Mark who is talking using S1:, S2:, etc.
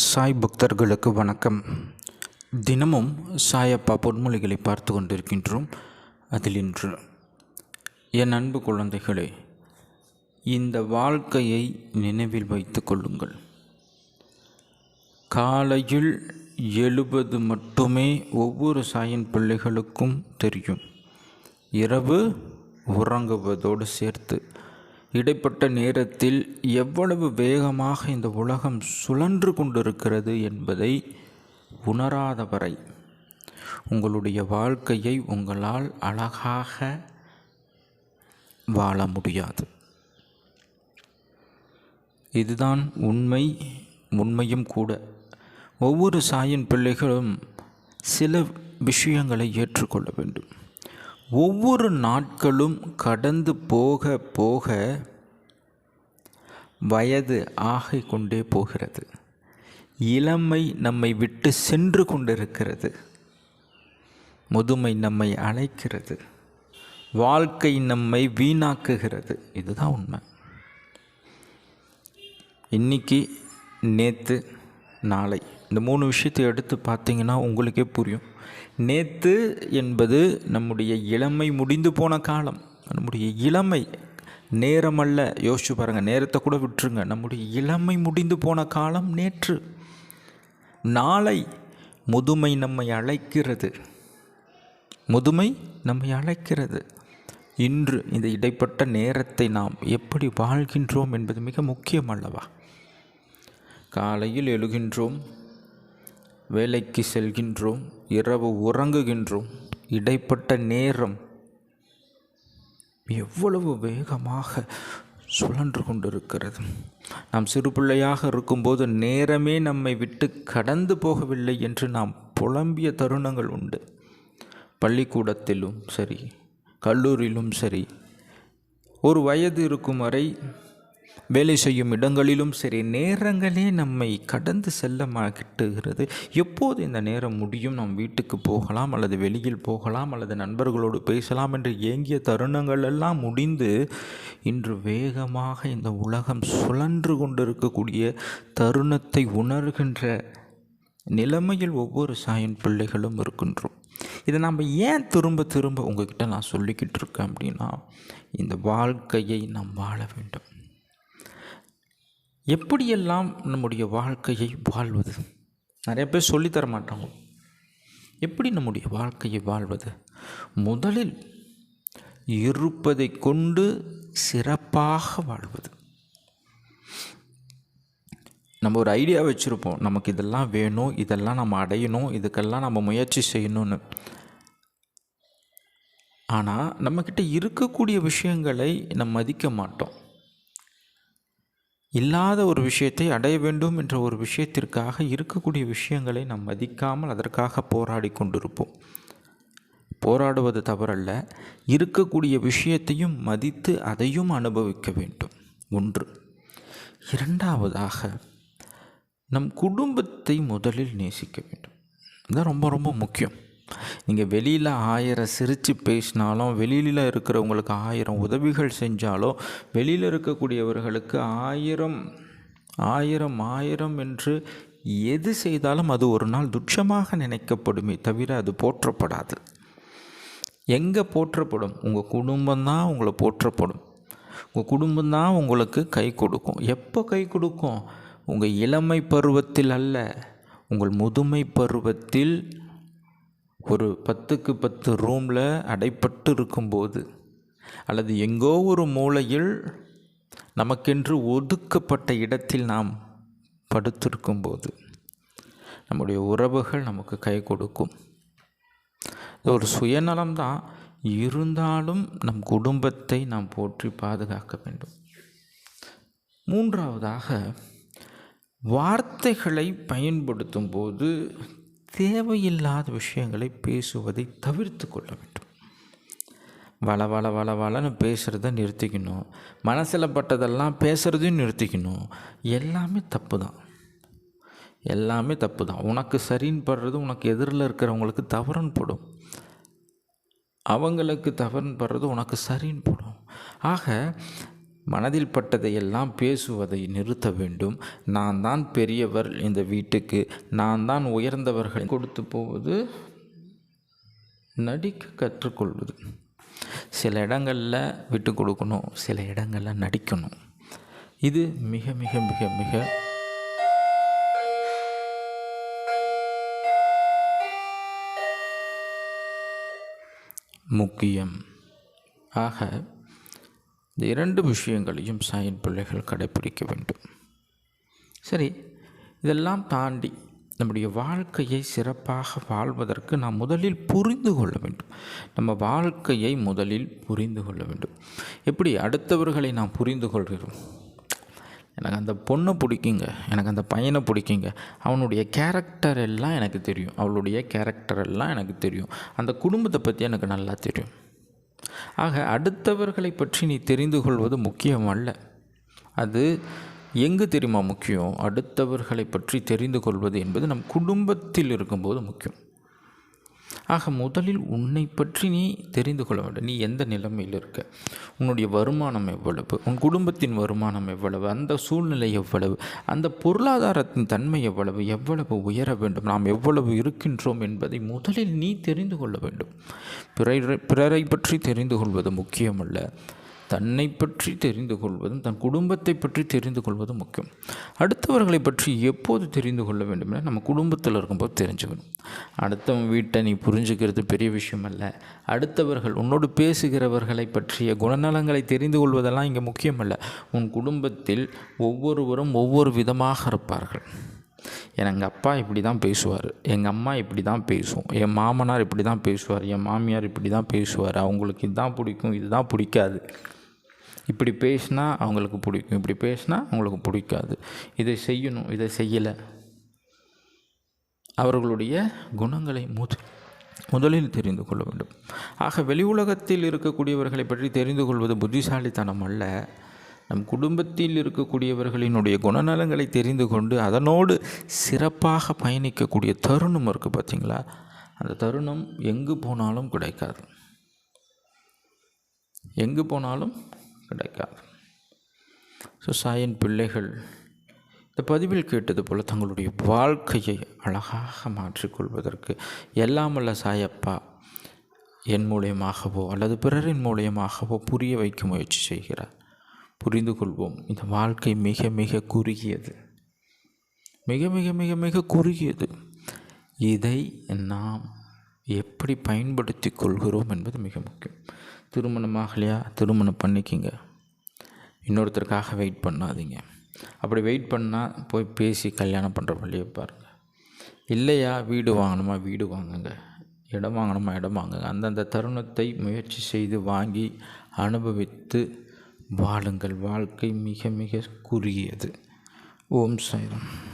S1: சாய் பக்தர்களுக்கு வணக்கம். தினமும் சாயப்பா பொன்மொழிகளை பார்த்து கொண்டிருக்கின்றோம். அதில் இன்று என் அன்பு குழந்தைகளே இந்த வாழ்க்கையை நினைவில் வைத்து கொள்ளுங்கள். காலையில் எழுபது மட்டுமே ஒவ்வொரு சாயின் பிள்ளைகளுக்கும் தெரியும். இரவு உறங்குவதோடு சேர்த்து இடைப்பட்ட நேரத்தில் எவ்வளவு வேகமாக இந்த உலகம் சுழன்று கொண்டிருக்கிறது என்பதை உணராதவரை உங்களுடைய வாழ்க்கையை உங்களால் அழகாக வாழ முடியாது. இதுதான் உண்மை உண்மையும் கூட. ஒவ்வொரு சாயின் பிள்ளைகளும் சில விஷயங்களை ஏற்றுக்கொள்ள வேண்டும். ஒவ்வொரு நாட்களும் கடந்து போக போக வயது ஆகிக் கொண்டே போகிறது. இளமை நம்மை விட்டு சென்று கொண்டிருக்கிறது. முதுமை நம்மை அழைக்கிறது. வாழ்க்கை நம்மை வீணாக்குகிறது. இதுதான் உண்மை. இன்னைக்கு நேற்று நாளை இந்த மூணு விஷயத்தை எடுத்து பார்த்தீங்கன்னா உங்களுக்கே புரியும். நேற்று என்பது நம்முடைய இளமை முடிந்து போன காலம். நம்முடைய இளமை நேரமல்ல. யோசிச்சு பாருங்கள் நேரத்தை கூட விட்டுருங்க. நம்முடைய இளமை முடிந்து போன காலம் நேற்று. நாளை முதுமை நம்மை அழைக்கிறது. முதுமை நம்மை அழைக்கிறது. இன்று இந்த இடைப்பட்ட நேரத்தை நாம் எப்படி வாழ்கின்றோம் என்பது மிக முக்கியம் அல்லவா? காலையில் எழுகின்றோம். வேலைக்கு செல்கின்றோம் இரவு உறங்குகின்றோம் இடைப்பட்ட நேரம் எவ்வளவு வேகமாக சுழன்று கொண்டிருக்கிறது. நாம் சிறு பிள்ளையாக இருக்கும்போது நேரமே நம்மை விட்டு கடந்து போகவில்லை என்று நாம் புலம்பிய தருணங்கள் உண்டு. பள்ளிக்கூடத்திலும் சரி கல்லூரியிலும் சரி ஒரு வயது இருக்கும் வரை வேலை செய்யும் இடங்களிலும் சரி நேரங்களே நம்மை கடந்து செல்ல மாட்டுகிறது. எப்போது இந்த நேரம் முடியும்? நாம் வீட்டுக்கு போகலாம் அல்லது வெளியில் போகலாம் அல்லது நண்பர்களோடு பேசலாம் என்று ஏங்கிய தருணங்கள் எல்லாம் முடிந்து இன்று வேகமாக இந்த உலகம் சுழன்று கொண்டிருக்கக்கூடிய தருணத்தை உணர்கின்ற நிலைமையில் ஒவ்வொரு சாயின் பிள்ளைகளும் இருக்கின்றோம். இதை நாம் ஏன் திரும்ப திரும்ப உங்ககிட்ட நான் சொல்லிக்கிட்டு இருக்கேன் அப்படின்னா இந்த வாழ்க்கையை நாம் வாழ வேண்டும். எப்படியெல்லாம் நம்முடைய வாழ்க்கையை வாழ்வது? நிறைய பேர் சொல்லித்தர மாட்டாங்க. எப்படி நம்முடைய வாழ்க்கையை வாழ்வது? முதலில் இருப்பதை கொண்டு சிறப்பாக வாழ்வது. நம்ம ஒரு ஐடியா வச்சுருப்போம். நமக்கு இதெல்லாம் வேணும் இதெல்லாம் நம்ம அடையணும் இதுக்கெல்லாம் நம்ம முயற்சி செய்யணும்னு. ஆனால் நம்மக்கிட்ட இருக்கக்கூடிய விஷயங்களை நம்ம மதிக்க மாட்டோம். இல்லாத ஒரு விஷயத்தை அடைய வேண்டும் என்ற ஒரு விஷயத்திற்காக இருக்கக்கூடிய விஷயங்களை நாம் மதிக்காமல் அதற்காக போராடி கொண்டிருப்போம். போராடுவது தவறல்ல. இருக்கக்கூடிய விஷயத்தையும் மதித்து அதையும் அனுபவிக்க வேண்டும். ஒன்று. இரண்டாவதாக நம் குடும்பத்தை முதலில் நேசிக்க வேண்டும். இதுதான் ரொம்ப ரொம்ப முக்கியம். நீங்கள் வெளியில் ஆயிரம் சிரித்து பேசினாலும் வெளியில் இருக்கிறவங்களுக்கு ஆயிரம் உதவிகள் செஞ்சாலும் வெளியில் இருக்கக்கூடியவர்களுக்கு ஆயிரம் ஆயிரம் ஆயிரம் என்று எது செய்தாலும் அது ஒரு நாள் துட்சமாக நினைக்கப்படுமே தவிர அது போற்றப்படாது. எங்கே போற்றப்படும்? உங்கள் குடும்பம்தான் உங்களை போற்றப்படும். உங்கள் குடும்பம்தான் உங்களுக்கு கை கொடுக்கும். எப்போ கை கொடுக்கும்? உங்கள் இளமை பருவத்தில் அல்ல. உங்கள் முதுமை பருவத்தில் ஒரு பத்துக்கு பத்து ரூமில் அடைப்பட்டு இருக்கும்போது அல்லது எங்கோ ஒரு மூலையில் நமக்கென்று ஒதுக்கப்பட்ட இடத்தில் நாம் படுத்திருக்கும்போது நம்முடைய உறவுகள் நமக்கு கை கொடுக்கும். ஒரு சுயநலம்தான். இருந்தாலும் நம் குடும்பத்தை நாம் போற்றி பாதுகாக்க வேண்டும். மூன்றாவதாக வார்த்தைகளை பயன்படுத்தும் போது தேவையில்லாத விஷயங்களை பேசுவதை தவிர்த்து கொள்ள வேண்டும். வள வள வள வளன்னு பேசுகிறத நிறுத்திக்கணும். மனசில் பட்டதெல்லாம் பேசுகிறதையும் நிறுத்திக்கணும். எல்லாமே தப்பு தான் எல்லாமே தப்பு தான் உனக்கு சரின்னு படுறது உனக்கு எதிரில் இருக்கிறவங்களுக்கு தவறுன்னு படும். அவங்களுக்கு தவறுன்னு படுறது உனக்கு சரின்னு படும். ஆக மனதில் பட்டதையெல்லாம் பேசுவதை நிறுத்த வேண்டும். நான் தான் பெரியவர் இந்த வீட்டுக்கு. நான் தான் உயர்ந்தவர்கள். கொடுத்து போவது நடிக்க கற்றுக்கொள்வது. சில இடங்களில் விட்டு கொடுக்கணும் சில இடங்களில் நடிக்கணும். இது மிக மிக மிக மிக முக்கியம். ஆக இந்த இரண்டு விஷயங்களையும் சாயின் பிள்ளைகள் கடைப்பிடிக்க வேண்டும். சரி இதெல்லாம் தாண்டி நம்முடைய வாழ்க்கையை சிறப்பாக வாழ்வதற்கு நாம் முதலில் புரிந்து கொள்ள வேண்டும். நம்ம வாழ்க்கையை முதலில் புரிந்து கொள்ள வேண்டும். எப்படி அடுத்தவர்களை நாம் புரிந்து கொள்கிறோம்? எனக்கு அந்த பொண்ணை பிடிக்குங்க. எனக்கு அந்த பையனை பிடிக்குங்க. அவனுடைய கேரக்டர் எல்லாம் எனக்கு தெரியும். அவளுடைய கேரக்டர் எல்லாம் எனக்கு தெரியும். அந்த குடும்பத்தை பற்றி எனக்கு நல்லா தெரியும். ஆக அடுத்தவர்களை பற்றி நீ தெரிந்து கொள்வது முக்கியம் அல்ல அது எங்கு தெரியுமா முக்கியம்? அடுத்தவர்களை பற்றி தெரிந்து கொள்வது என்பது நம் குடும்பத்தில் இருக்கும்போது முக்கியம். ஆக முதலில் உன்னை பற்றி நீ தெரிந்து கொள்ள வேண்டும். நீ எந்த நிலைமையில் இருக்க? உன்னுடைய வருமானம் எவ்வளவு? உன் குடும்பத்தின் வருமானம் எவ்வளவு? அந்த சூழ்நிலை எவ்வளவு? அந்த பொருளாதாரத்தின் தன்மை எவ்வளவு? எவ்வளவு உயர வேண்டும்? நாம் எவ்வளவு இருக்கின்றோம் என்பதை முதலில் நீ தெரிந்து கொள்ள வேண்டும். பிறரை பிறரை பற்றி தெரிந்து கொள்வது முக்கியமல்ல. தன்னை பற்றி தெரிந்து கொள்வதும் தன் குடும்பத்தை பற்றி தெரிந்து கொள்வதும் முக்கியம். அடுத்தவர்களை பற்றி எப்போது தெரிந்து கொள்ள வேண்டும் என நம்ம குடும்பத்தில் இருக்கும்போது தெரிஞ்சுக்கணும். அடுத்தவன் வீட்டை நீ புரிஞ்சுக்கிறது பெரிய விஷயம் அல்ல. அடுத்தவர்கள் உன்னோடு பேசுகிறவர்களை பற்றிய குணநலங்களை தெரிந்து கொள்வதெல்லாம் இங்கே முக்கியமல்ல உன் குடும்பத்தில் ஒவ்வொருவரும் ஒவ்வொரு விதமாக இருப்பார்கள். எங்கள் அப்பா இப்படி தான் பேசுவார் எங்கள் அம்மா இப்படி தான் பேசும் என் மாமனார் இப்படி தான் பேசுவார் என் மாமியார் இப்படி தான் பேசுவார் அவங்களுக்கு இதுதான் பிடிக்கும் இதுதான் பிடிக்காது. இப்படி பேசினா அவங்களுக்கு பிடிக்கும் இப்படி பேசினா அவங்களுக்கு பிடிக்காது. இதை செய்யணும் இதை செய்யலை. அவர்களுடைய குணங்களை முத முதலில் தெரிந்து கொள்ள வேண்டும். ஆக வெளி உலகத்தில் இருக்கக்கூடியவர்களை பற்றி தெரிந்து கொள்வது புத்திசாலித்தனம் அல்ல. நம் குடும்பத்தில் இருக்கக்கூடியவர்களினுடைய குணநலங்களை தெரிந்து கொண்டு அதனோடு சிறப்பாக பயணிக்கக்கூடிய தருணம் இருக்குது பார்த்தீங்களா அந்த தருணம் எங்கு போனாலும் கிடைக்காது. எங்கு போனாலும் கிடைக்காது ஸோ சாயின் பிள்ளைகள் இந்த பதிவில் கேட்டது போல் தங்களுடைய வாழ்க்கையை அழகாக மாற்றிக்கொள்வதற்கு எல்லாமல்ல சாயப்பா என் மூலியமாகவோ அல்லது பிறரின் மூலியமாகவோ புரிய வைக்க முயற்சி செய்கிறார். புரிந்து கொள்வோம் இந்த வாழ்க்கை மிக மிக குறுகியது. மிக மிக மிக மிக குறுகியது. இதை நாம் எப்படி பயன்படுத்தி கொள்கிறோம் என்பது மிக முக்கியம். திருமணமாகலையா திருமணம் பண்ணிக்கிங்க. இன்னொருத்தருக்காக வெயிட் பண்ணாதீங்க. அப்படி வெயிட் பண்ணால் போய் பேசி கல்யாணம் பண்ணுற வழியை பாருங்கள் இல்லையா? வீடு வாங்கணுமா? வீடு வாங்குங்க. இடம் வாங்கணுமா? இடம் வாங்குங்க. அந்தந்த தருணத்தை முயற்சி செய்து வாங்கி அனுபவித்து வாழுங்கள். வாழ்க்கை மிக மிக குறுகியது. ஓம் சாய்ராம்.